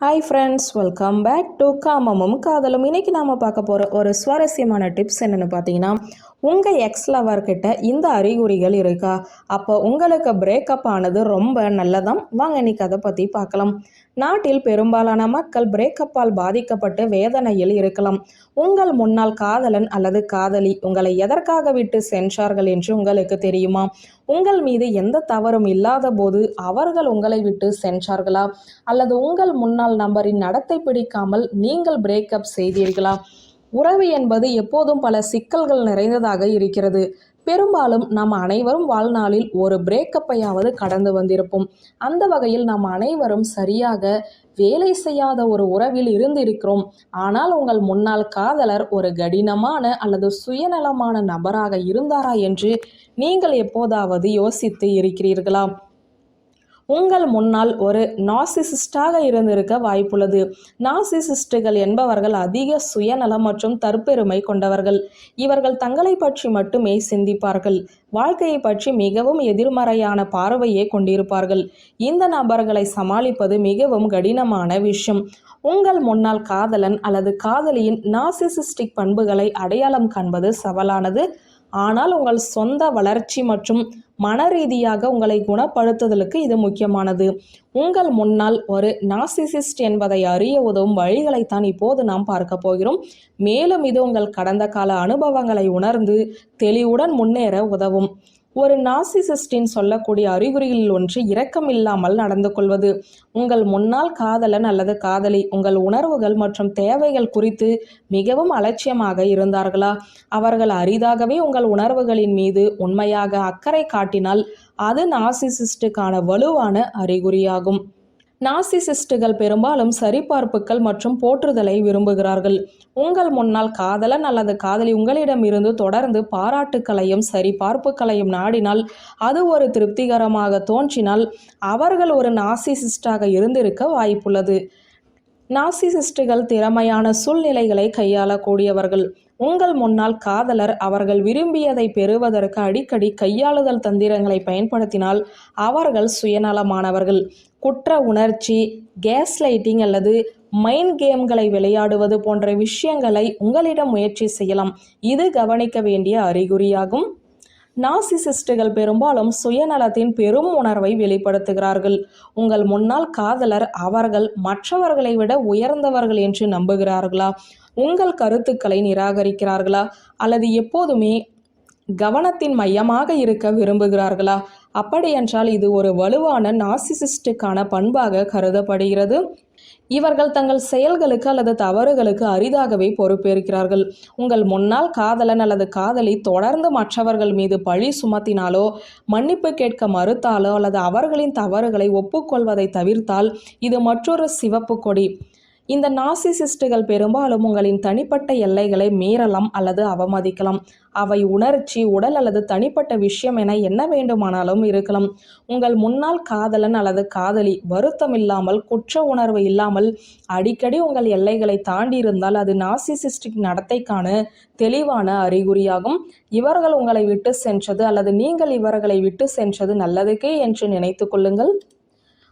Hi friends welcome back to காமமும் காதலும் இன்னைக்கு நாம் பார்க்க போகிற ஒரு சுவாரஸ்யமான டிப்ஸ் என்னென்னு பார்த்தீங்கன்னா உங்கள் எக்ஸ் லவர்கிட்ட இந்த அறிகுறிகள் இருக்கா? அப்போ உங்களுக்கு பிரேக்கப் ஆனது ரொம்ப நல்லதாம். வாங்க நீ கதை பற்றி பார்க்கலாம். நாட்டில் பெரும்பாலான மக்கள் பிரேக்கப்பால் பாதிக்கப்பட்டு வேதனையில் இருக்கலாம். உங்கள் முன்னாள் காதலன் அல்லது காதலி உங்களை எதற்காக விட்டு சென்றார்கள் என்று உங்களுக்கு தெரியுமா? உங்கள் மீது எந்த தவறும் இல்லாத போது அவர்கள் உங்களை விட்டு சென்றார்களா? அல்லது உங்கள் முன்னாள் நபரின் நடத்தை பிடிக்காமல் நீங்கள் பிரேக்கப் செய்தீர்களா? உறவு என்பது எப்போதும் பல சிக்கல்கள் நிறைந்ததாக இருக்கிறது. பெரும்பாலும் நாம் அனைவரும் வாழ்நாளில் ஒரு பிரேக்கப்பையாவது கடந்து வந்திருப்போம். அந்த வகையில் நாம் அனைவரும் சரியாக வேலை செய்யாத ஒரு உறவில் இருந்திருக்கிறோம். ஆனால் உங்கள் முன்னாள் காதலர் ஒரு கடினமான அல்லது சுயநலமான நபராக இருந்தாரா என்று நீங்கள் எப்போதாவது யோசித்து இருக்கிறீர்களா? உங்கள் முன்னால் ஒரு நாசிசிஸ்டாக இருந்திருக்க வாய்ப்புள்ளது. நாசிசிஸ்டுகள் என்பவர்கள் அதிக சுயநலம் மற்றும் தற்பெருமை கொண்டவர்கள். இவர்கள் தங்களை பற்றி மட்டுமே சிந்திப்பார்கள். வாழ்க்கையை பற்றி மிகவும் எதிர்மறையான பார்வையே கொண்டிருப்பார்கள். இந்த நபர்களை சமாளிப்பது மிகவும் கடினமான விஷயம். உங்கள் முன்னால் காதலன் அல்லது காதலியின் நாசிசிஸ்டிக் பண்புகளை அடையாளம் காண்பது சவாலானது. ஆனால் உங்கள் சொந்த வளர்ச்சி மற்றும் மன ரீதியாக உங்களை குணப்படுத்துதலுக்கு இது முக்கியமானது. உங்கள் முன்னால் ஒரு நாசிசிஸ்ட் என்பதை அறிய உதவும் வழிகளைத்தான் இப்போது நாம் பார்க்க போகிறோம். மேலும் இது உங்கள் கடந்த கால அனுபவங்களை உணர்ந்து தெளிவுடன் முன்னேற உதவும். ஒரு நாசிசிஸ்டின் சொல்லக்கூடிய அறிகுறிகளில் ஒன்று இரக்கம் இல்லாமல் நடந்து கொள்வது. உங்கள் முன்னாள் காதலன் அல்லது காதலி உங்கள் உணர்வுகள் மற்றும் தேவைகள் குறித்து மிகவும் அலட்சியமாக இருந்தார்களா? அவர்கள் அரிதாகவே உங்கள் உணர்வுகளின் மீது உண்மையாக அக்கறை காட்டினால் அது நாசிசிஸ்டுக்கான வலுவான அறிகுறியாகும். நாசிசிஸ்டுகள் பெரும்பாலும் சரிபார்ப்புகள் மற்றும் போற்றுதலை விரும்புகிறார்கள். உங்கள் முன்னால் காதலன் அல்லது காதலி உங்களிடம் இருந்து தொடர்ந்து பாராட்டுக்களையும் சரிபார்ப்புகளையும் நாடினால் அது ஒரு திருப்திகரமாக தோன்றினால் அவர்கள் ஒரு நாசிசிஸ்டாக இருந்திருக்க வாய்ப்புள்ளது. நாசிசிஸ்டுகள் திறமையான சூழ்நிலைகளை கையாளக்கூடியவர்கள். உங்கள் முன்னால் காதலர் அவர்கள் விரும்பியதை பெறுவதற்கு அடிக்கடி கையாளுதல் தந்திரங்களை பயன்படுத்தினால் அவர்கள் சுயநலமானவர்கள். குற்ற உணர்ச்சி கேஸ் லைட்டிங் அல்லது மைண்ட் கேம்களை விளையாடுவது போன்ற விஷயங்களை உங்களிடம் முயற்சி செய்யலாம். இது கவனிக்க வேண்டிய அறிகுறியாகும். நாசிசிஸ்டுகள் பெரும்பாலும் சுயநலத்தின் பெரும் உணர்வை வெளிப்படுத்துகிறார்கள். உங்கள் முன்னாள் காதலர் அவர்கள் மற்றவர்களை விட உயர்ந்தவர்கள் என்று நம்புகிறார்களா? உங்கள் கருத்துக்களை நிராகரிக்கிறார்களா? அல்லது எப்போதுமே கவனத்தின் மையமாக இருக்க விரும்புகிறார்களா? அப்படியென்றால் இது ஒரு வலுவான நாசிசிஸ்டுக்கான பண்பாக கருதப்படுகிறது. இவர்கள் தங்கள் செயல்களுக்கு அல்லது தவறுகளுக்கு அரிதாகவே பொறுப்பேற்கிறார்கள். உங்கள் முன்னாள் காதலன் அல்லது காதலி தொடர்ந்து மற்றவர்கள் மீது பழி சுமத்தினாலோ மன்னிப்பு கேட்க மறுத்தாலோ அல்லது அவர்களின் தவறுகளை ஒப்புக்கொள்வதை தவிர்த்தால் இது மற்றொரு சிவப்பு கொடி. இந்த நாசிசிஸ்டுகள் பெரும்பாலும் உங்களின் தனிப்பட்ட எல்லைகளை மீறலாம் அல்லது அவமதிக்கலாம். அவை உணர்ச்சி உடல் அல்லது தனிப்பட்ட விஷயம் என என்ன வேண்டுமானாலும் இருக்கலாம். உங்கள் முன்னாள் காதலன் அல்லது காதலி வருத்தம் இல்லாமல் குற்ற உணர்வு இல்லாமல் அடிக்கடி உங்கள் எல்லைகளை தாண்டி இருந்தால் அது நாசிசிஸ்டிக் நடத்தைக்கான தெளிவான அறிகுறியாகும். இவர்கள் உங்களை விட்டு சென்றது அல்லது நீங்கள் இவர்களை விட்டு சென்றது நல்லதுக்கே என்று நினைத்து கொள்ளுங்கள்.